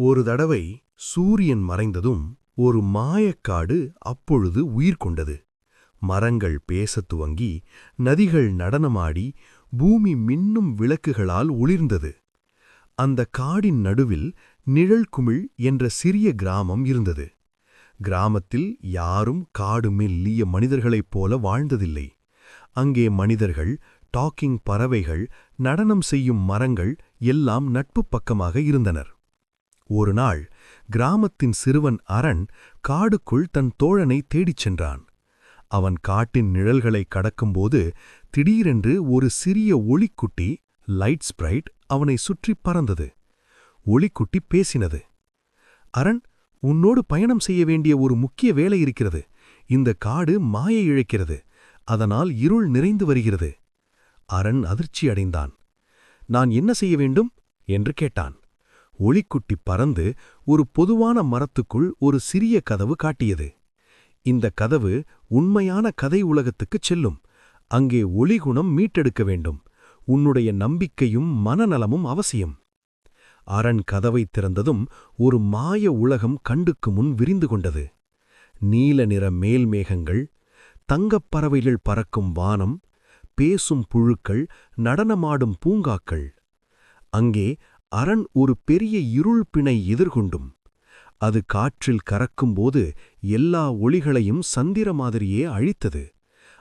ஒரு தடவை சூரியன் மறைந்ததும் ஒரு மாயக்காடு அப்பொழுது உயிர் கொண்டது. மரங்கள் பேசத் துவங்கி நதிகள் நடனமாடி பூமி மின்னும் விளக்குகளால் ஒளிர்ந்தது. அந்த காடின் நடுவில் நிழல்குமிழ் என்ற சிறிய கிராமம் இருந்தது. கிராமத்தில் யாரும் காடு மெல்லிய மனிதர்களைப் போல வாழ்ந்ததில்லை. அங்கே மனிதர்கள் டாக்கிங் பறவைகள் நடனம் செய்யும் மரங்கள் எல்லாம் நட்புப் பக்கமாக இருந்தனர். ஒரு நாள் கிராமத்தின் சிறுவன் அரண் காடுக்குள் தன் தோழனை தேடிச் சென்றான். அவன் காட்டின் நிழல்களை கடக்கும்போது திடீரென்று ஒரு சிறிய ஒளிக்குட்டி லைட் ஸ்ப்ரைட் அவனை சுற்றி பறந்தது. ஒளிக்குட்டி பேசினது அரண் உன்னோடு பயணம் செய்ய வேண்டிய ஒரு முக்கிய வேலை இருக்கிறது. இந்த காடு மாயை இழைக்கிறது. அதனால் இருள் நிறைந்து வருகிறது. அரண் அதிர்ச்சி அடைந்தான். நான் என்ன செய்ய வேண்டும்? என்று கேட்டான். ஒளிக்குட்டி பறந்து ஒரு பொதுவான மரத்துக்குள் ஒரு சிறிய கதவு காட்டியது. இந்த கதவு உண்மையான கதை உலகத்துக்குச் செல்லும். அங்கே ஒளிகுணம் மீட்டெடுக்க வேண்டும். உன்னுடைய நம்பிக்கையும் மனநலமும் அவசியம். அரண் கதவை திறந்ததும் ஒரு மாய உலகம் கண்டுக்கு முன் விரிந்து கொண்டது. நீல நிற மேல்மேகங்கள் தங்கப் பறவைகள் பறக்கும் வானம் பேசும் புழுக்கள் நடனமாடும் பூங்காக்கள். அங்கே அரண் ஒரு பெரிய இருள் பிணை எதிர்கொண்டும். அது காற்றில் கறக்கும்போது எல்லா ஒளிகளையும் சந்திர மாதிரியே அழித்தது.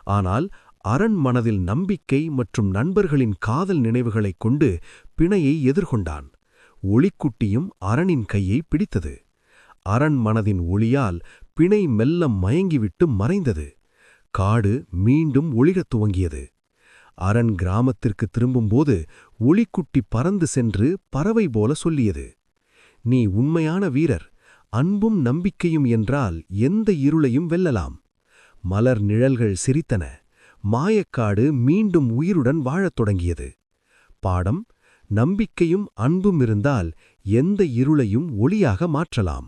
ஆனால் அரண் மனதில் நம்பிக்கை மற்றும் நண்பர்களின் காதல் நினைவுகளைக் கொண்டு பிணையை எதிர்கொண்டான். ஒளிக்குட்டியும் அரணின் கையை பிடித்தது. அரண் மனதின் ஒளியால் பிணை மெல்ல மயங்கிவிட்டு மறைந்தது. காடு மீண்டும் ஒளிரத் துவங்கியது. அரண் கிராமத்திற்கு திரும்பும்போது ஒளிக்குட்டி பறந்து சென்று பறவை போல சொல்லியது. நீ உண்மையான வீரர் அன்பும் நம்பிக்கையும் என்றால் எந்த இருளையும் வெல்லலாம். மலர் நிழல்கள் சிரித்தன மாயக்காடு மீண்டும் உயிருடன் வாழத் தொடங்கியது. பாடம் நம்பிக்கையும் அன்பும் இருந்தால் எந்த இருளையும் ஒளியாக மாற்றலாம்.